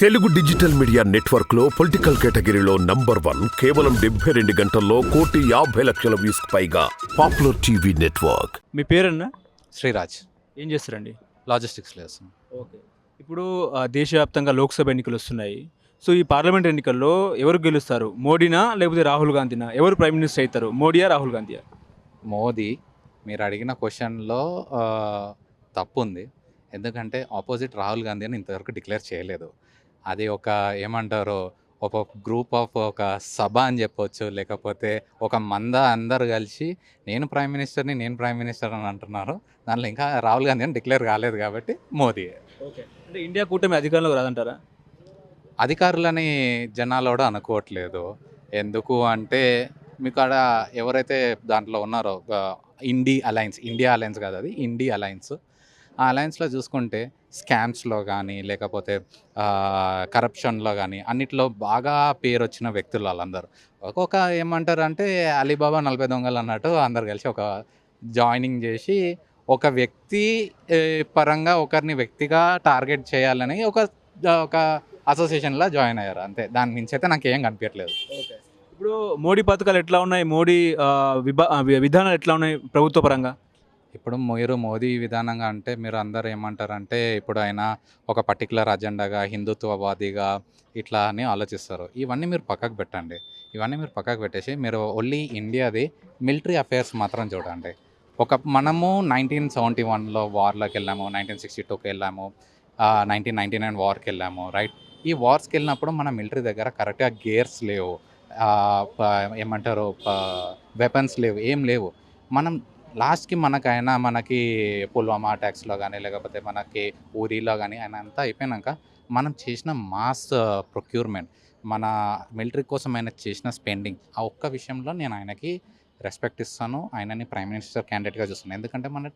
Telugu digital media నెట్వర్క్లో political కేటగిరీలో number one కేవలం డెబ్బై రెండు గంటల్లో కోటి యాభై లక్షల వ్యూస్ పైగా పాపులర్ టీవీ నెట్వర్క్. మీ పేరన్నా? శ్రీరాజ్. ఏం చేస్తారండి? లాజిస్టిక్స్ లేదు ఓకే. ఇప్పుడు ఆ, దేశవ్యాప్తంగా లోక్సభ ఎన్నికలు వస్తున్నాయి. సో ఈ పార్లమెంట్ ఎన్నికల్లో ఎవరు గెలుస్తారు? మోడీనా లేకపోతే రాహుల్ గాంధీనా? ఎవరు ప్రైమ్ మినిస్టర్ అవుతారు? మోడీయా రాహుల్ గాంధీయా? మోదీ మీరు అడిగిన క్వశ్చన్లో తప్పు ఉంది ఎందుకంటే ఆపోజిట్ రాహుల్ గాంధీ అని ఇంతవరకు డిక్లేర్ చేయలేదు. అది ఒక ఏమంటారు ఒక గ్రూప్ ఆఫ్ ఒక సభ అని చెప్పొచ్చు. లేకపోతే ఒక మంద అందరు కలిసి నేను ప్రైమ్ మినిస్టర్ని నేను ప్రైమ్ మినిస్టర్ అని అంటున్నారు. దాంట్లో ఇంకా రాహుల్ గాంధీ అని డిక్లేర్ కాలేదు కాబట్టి మోదీ. ఓకే. అంటే ఇండియా కూటమి అధికారంలోకి రాదంటారా? అధికారులని జనాలు కూడా అనుకోవట్లేదు. ఎందుకు అంటే మీకు ఆడ ఎవరైతే దాంట్లో ఉన్నారో ఇండి అలయన్స్ ఇండియా అలయన్స్ కాదు అది ఇండి అలయన్స్. ఆ అలయన్స్లో చూసుకుంటే స్కామ్స్లో కానీ లేకపోతే కరప్షన్లో కానీ అన్నిట్లో బాగా పేరు వచ్చిన వ్యక్తులు వాళ్ళందరూ. ఒక్కొక్క ఏమంటారు అంటే అలీబాబా నలభై దొంగలు అన్నట్టు అందరు కలిసి ఒక జాయినింగ్ చేసి ఒక వ్యక్తి పరంగా ఒకరిని వ్యక్తిగా టార్గెట్ చేయాలని ఒక ఒక అసోసియేషన్లో జాయిన్ అయ్యారు. అంతే. దాని నుంచి అయితే నాకు ఏం కనిపించట్లేదు ఇప్పుడు మోడీ పథకాలు ఎట్లా ఉన్నాయి? మోడీ విభా వి- విధానాలు ఎట్లా ఉన్నాయి ప్రభుత్వ పరంగా? ఇప్పుడు మీరు మోదీ విధానంగా అంటే మీరు అందరు ఏమంటారంటే ఇప్పుడు ఆయన ఒక పర్టికులర్ అజెండాగా హిందుత్వవాదిగా ఇట్లా అని ఆలోచిస్తారు. ఇవన్నీ మీరు పక్కకు పెట్టండి. ఇవన్నీ మీరు పక్కకు పెట్టేసి మీరు ఓన్లీ ఇండియాది మిలిటరీ అఫైర్స్ మాత్రం చూడండి. ఒక మనము నైన్టీన్ సెవెంటీ వన్లో వార్లోకి వెళ్ళాము నైన్టీన్ సిక్స్టీ టూకి వెళ్ళాము నైన్టీన్ నైన్టీ నైన్ వార్కి వెళ్ళాము రైట్ ఈ వార్స్కి వెళ్ళినప్పుడు మన మిలిటరీ దగ్గర కరెక్ట్గా గేర్స్ లేవు. ఏమంటారు వెపన్స్ లేవు ఏం లేవు. మనం లాస్ట్కి మనకైనా మనకి పుల్వామా అటాక్స్లో కానీ లేకపోతే మనకి ఊరిలో కానీ ఆయన అంతా అయిపోయినాక మనం చేసిన మాస్ ప్రొక్యూర్మెంట్ మన మిలిటరీ కోసం ఆయన చేసిన స్పెండింగ్ ఆ ఒక్క విషయంలో నేను ఆయనకి రెస్పెక్ట్ ఇస్తాను. ఆయనని ప్రైమ్ మినిస్టర్ క్యాండిడేట్గా చూస్తున్నాను ఎందుకంటే మన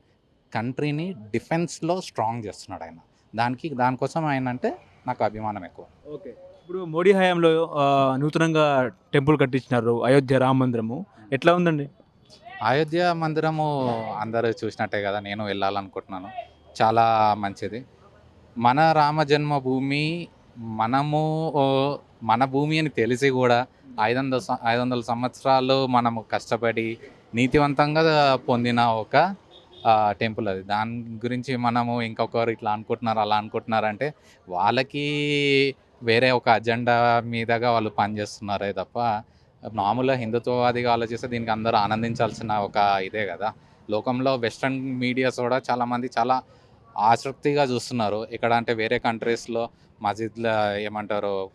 కంట్రీని డిఫెన్స్లో స్ట్రాంగ్ చేస్తున్నాడు ఆయన. దానికి దానికోసం ఆయన అంటే నాకు అభిమానం ఎక్కువ. ఓకే. ఇప్పుడు మోడీ హయాంలో నూతనంగా టెంపుల్ కట్టించినారు అయోధ్య రామ మందిరము. ఎట్లా ఉందండి? అయోధ్య మందిరము అందరూ చూసినట్టే కదా నేను వెళ్ళాలనుకుంటున్నాను. చాలా మంచిది. మన రామ జన్మభూమి మనము మన భూమి అని తెలిసి కూడా ఐదు వందల ఐదు వందల సంవత్సరాలు మనము కష్టపడి నీతివంతంగా పొందిన ఒక టెంపుల్ అది. దాని గురించి మనము ఇంకొకరు ఇట్లా అనుకుంటున్నారు అలా అనుకుంటున్నారంటే వాళ్ళకి వేరే ఒక అజెండా మీదగా వాళ్ళు పనిచేస్తున్నారే తప్ప మామూలుగా హిందుత్వవాదిగా ఆలోచిస్తే దీనికి అందరూ ఆనందించాల్సిన ఒక ఇదే కదా. లోకంలో వెస్ట్రన్ మీడియాస్ కూడా చాలామంది చాలా ఆసక్తిగా చూస్తున్నారు. ఇక్కడ అంటే వేరే కంట్రీస్లో మసీద్ల ఏమంటారు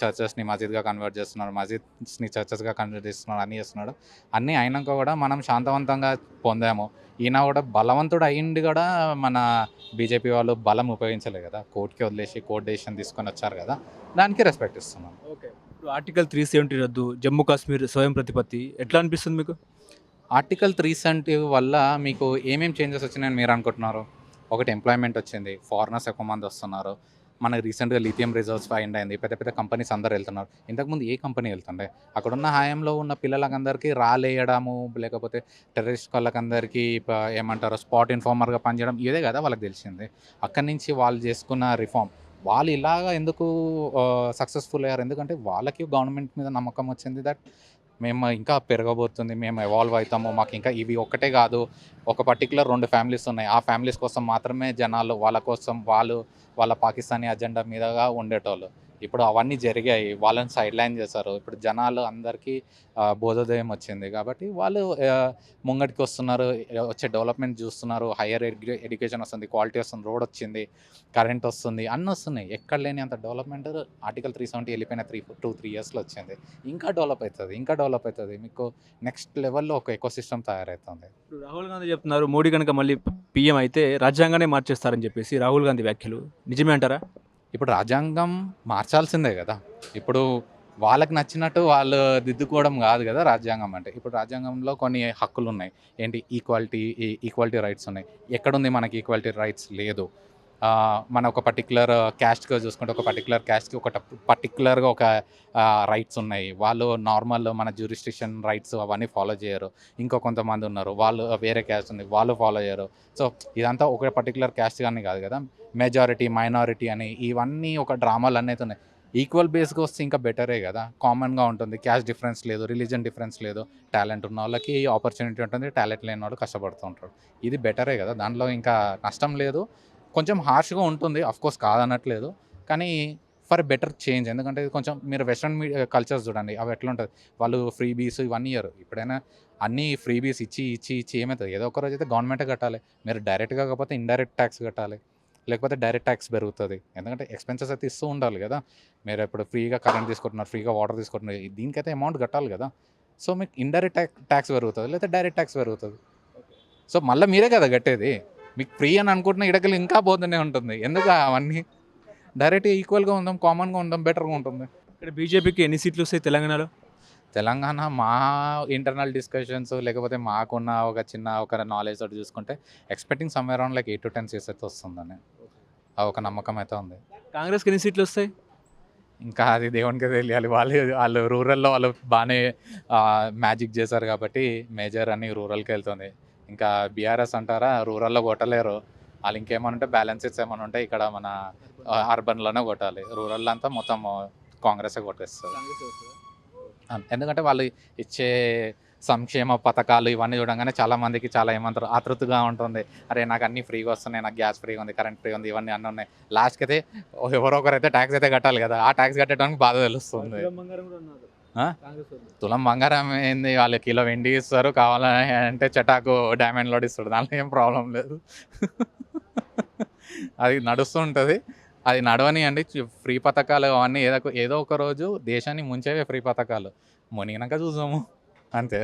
చర్చెస్ని మసీద్గా కన్వర్ట్ చేస్తున్నారు మసీద్స్ని చర్చెస్గా కన్వర్ట్ చేస్తున్నారు అన్నీ చేస్తున్నాడు. అన్నీ అయినాక కూడా మనం శాంతవంతంగా పొందాము. ఈయన కూడా బలవంతుడు అయ్యింది కూడా మన బీజేపీ వాళ్ళు బలం ఉపయోగించలేదు కదా. కోర్టుకి వదిలేసి కోర్టు డెసిషన్ తీసుకొని వచ్చారు కదా. దానికి రెస్పెక్ట్ ఇస్తున్నాం. ఓకే. ఇప్పుడు ఆర్టికల్ త్రీ సెవెంటీ రద్దు జమ్మూ కాశ్మీర్ స్వయం ప్రతిపత్తి ఎట్లా అనిపిస్తుంది మీకు? ఆర్టికల్ త్రీ సెవెంటీ వల్ల మీకు ఏమేమి చేంజెస్ వచ్చినాయని మీరు అనుకుంటున్నారు? ఒకటి ఎంప్లాయ్మెంట్ వచ్చింది ఫారినర్స్ ఎక్కువ మంది వస్తున్నారు. మనకి రీసెంట్గా లిథియం రిజర్వ్స్ ఫైండ్ అయింది పెద్ద పెద్ద కంపెనీస్ అందరు వెళ్తున్నారు. ఇంతకుముందు ఏ కంపెనీ వెళ్తుండే? అక్కడ ఉన్న హాయంలో ఉన్న పిల్లలకందరికీ రాలేయడము లేకపోతే టెర్రరిస్ట్ వాళ్ళకందరికీ ఏమంటారు స్పాట్ ఇన్ఫార్మర్గా పనిచేయడం ఇదే కదా వాళ్ళకి తెలిసింది. అక్కడి నుంచి వాళ్ళు చేసుకున్న రిఫార్మ్ వాళ్ళు ఇలాగా ఎందుకు సక్సెస్ఫుల్ అయ్యారు? ఎందుకంటే వాళ్ళకి గవర్నమెంట్ మీద నమ్మకం వచ్చింది దట్ మేము ఇంకా పెరగబోతుంది మేము ఎవాల్వ్ అవుతాము మాకు ఇంకా ఇవి ఒక్కటే కాదు. ఒక పర్టికులర్ రెండు ఫ్యామిలీస్ ఉన్నాయి. ఆ ఫ్యామిలీస్ కోసం మాత్రమే జనాలు వాళ్ళ కోసం వాళ్ళు వాళ్ళ పాకిస్తానీ అజెండా మీదగా ఉండేటోళ్ళు. ఇప్పుడు అవన్నీ జరిగాయి. వాళ్ళని సైడ్ లైన్ చేశారు. ఇప్పుడు జనాలు అందరికీ బోధోదయం వచ్చింది. కాబట్టి వాళ్ళు ముంగటికి వస్తున్నారు. వచ్చే డెవలప్మెంట్ చూస్తున్నారు. హయ్యర్ ఎడ్యుకేషన్ వస్తుంది క్వాలిటీ వస్తుంది రోడ్ వచ్చింది కరెంట్ వస్తుంది అన్నీ వస్తున్నాయి. ఎక్కడ లేని అంత డెవలప్మెంట్ ఆర్టికల్ త్రీ సెవెంటీ వెళ్ళిపోయిన త్రీ టూ త్రీ ఇయర్స్లో వచ్చింది. ఇంకా డెవలప్ అవుతుంది ఇంకా డెవలప్ అవుతుంది. మీకు నెక్స్ట్ లెవెల్లో ఒక ఎకో సిస్టమ్ తయారవుతుంది. ఇప్పుడు రాహుల్ గాంధీ చెప్తున్నారు మోడీ కనుక మళ్ళీ పిఎం అయితే రాజ్యాంగానే మార్చేస్తారని చెప్పేసి రాహుల్ గాంధీ వ్యాఖ్యలు. నిజమే అంటారా? ఇప్పుడు రాజ్యాంగం మార్చాల్సిందే కదా. ఇప్పుడు వాళ్ళకి నచ్చినట్టు వాళ్ళు దిద్దుకోవడం కాదు కదా రాజ్యాంగం అంటే. ఇప్పుడు రాజ్యాంగంలో కొన్ని హక్కులు ఉన్నాయి. ఏంటి? ఈక్వాలిటీ ఈక్వాలిటీ రైట్స్ ఉన్నాయి. ఎక్కడుంది మనకి ఈక్వాలిటీ రైట్స్ లేదు. మన ఒక పర్టికులర్ క్యాస్ట్గా చూసుకుంటే ఒక పర్టికులర్ క్యాస్ట్కి ఒక పర్టికులర్గా ఒక రైట్స్ ఉన్నాయి. వాళ్ళు నార్మల్ మన జ్యూరిస్టిక్షన్ రైట్స్ అవన్నీ ఫాలో చేయరు. ఇంకో కొంతమంది ఉన్నారు. వాళ్ళు వేరే క్యాస్ట్ ఉంది. వాళ్ళు ఫాలో చేయరు. సో ఇదంతా ఒక పర్టికులర్ క్యాస్ట్ కానీ కాదు కదా. మెజారిటీ మైనారిటీ అని ఇవన్నీ ఒక డ్రామాలు అనేది ఉన్నాయి. ఈక్వల్ బేస్గా వస్తే ఇంకా బెటరే కదా. కామన్గా ఉంటుంది. క్యాస్ట్ డిఫరెన్స్ లేదు. రిలీజన్ డిఫరెన్స్ లేదు. టాలెంట్ ఉన్న వాళ్ళకి ఆపర్చునిటీ ఉంటుంది. టాలెంట్ లేని వాళ్ళు కష్టపడుతూ ఉంటారు. ఇది బెటరే కదా. దాంట్లో ఇంకా నష్టం లేదు. కొంచెం హార్ష్గా ఉంటుంది. అఫ్ కోర్స్ కాదనట్లేదు. కానీ ఫర్ బెటర్ చేంజ్ ఎందుకంటే ఇది కొంచెం మీరు వెస్ట్రన్ మీడియా కల్చర్స్ చూడండి. అవి ఎట్లా ఉంటుంది? వాళ్ళు ఫ్రీ బీస్ ఇవన్నీ ఇయ్యరు ఇప్పుడైనా అన్ని ఫ్రీ బీస్ ఇచ్చి ఇచ్చి ఇచ్చి ఏమవుతుంది ఏదో ఒక రోజు అయితే గవర్నమెంటే కట్టాలి. మీరు డైరెక్ట్గా కాకపోతే ఇండైరెక్ట్ ట్యాక్స్ కట్టాలి. లేకపోతే డైరెక్ట్ ట్యాక్స్ పెరుగుతుంది. ఎందుకంటే ఎక్స్పెన్సెస్ అయితే ఇస్తూ ఉండాలి కదా. మీరు ఇప్పుడు ఫ్రీగా కరెంట్ తీసుకుంటున్నారు ఫ్రీగా వాటర్ తీసుకుంటున్నారు. దీనికైతే అమౌంట్ కట్టాలి కదా. సో మీకు ఇండైరెక్ట్ ట్యాక్స్ పెరుగుతుంది లేకపోతే డైరెక్ట్ ట్యాక్స్ పెరుగుతుంది. సో మళ్ళీ మీరే కదా కట్టేది. మీకు ఫ్రీ అని అనుకుంటున్న ఇడకలు ఇంకా పోతూనే ఉంటుంది. ఎందుకు అవన్నీ? డైరెక్ట్ ఈక్వల్గా ఉందాం కామన్గా ఉందాం బెటర్గా ఉంటుంది. ఇక్కడ బీజేపీకి ఎన్ని సీట్లు వస్తాయి తెలంగాణలో? తెలంగాణ మా ఇంటర్నల్ డిస్కషన్స్ లేకపోతే మాకున్న ఒక చిన్న ఒక నాలెడ్జ్ తోటి చూసుకుంటే expecting some around like eight to ten seats అయితే వస్తుందని. ఆ ఒక నమ్మకం అయితే ఉంది. కాంగ్రెస్కి ఎన్ని సీట్లు వస్తాయి? ఇంకా అది దేవునికి తెలియాలి. వాళ్ళు వాళ్ళు రూరల్లో వాళ్ళు బాగానే మ్యాజిక్ చేశారు కాబట్టి మేజర్ అని రూరల్కి వెళ్తుంది. ఇంకా బీఆర్ఎస్ అంటారా? రూరల్లో కొట్టలేరు. వాళ్ళు ఇంకేమైనా ఉంటే బ్యాలెన్సెస్ ఏమైనా ఉంటే ఇక్కడ మన అర్బన్లోనే కొట్టాలి. రూరల్ అంతా మొత్తం కాంగ్రెస్ కొట్టేస్తారు ఎందుకంటే వాళ్ళు ఇచ్చే సంక్షేమ పథకాలు ఇవన్నీ చూడంగానే చాలా మందికి చాలా ఏమంటారు ఆతృతగా ఉంటుంది. అరే నాకు అన్ని ఫ్రీగా వస్తున్నాయి నాకు గ్యాస్ ఫ్రీగా ఉంది కరెంట్ ఫ్రీ ఉంది ఇవన్నీ అన్నీ ఉన్నాయి. లాస్ట్కి అయితే ఎవరో ఒకరైతే ట్యాక్స్ అయితే కట్టాలి కదా. ఆ ట్యాక్స్ కట్టడానికి బాధ తెలుస్తుంది. తులం బంగారం ఏంది? వాళ్ళు కిలో వెండి ఇస్తారు కావాలని అంటే చటాకు డైమండ్ లోడ్ ఇస్తాడు. దాంట్లో ఏం ప్రాబ్లం లేదు. అది నడుస్తూ ఉంటుంది అది నడవని అండి ఫ్రీ పథకాలు అవన్నీ ఏదో ఏదో ఒక రోజు దేశాన్ని ముంచేవే ఫ్రీ పథకాలు. మునిగినాక చూసాము అంతే.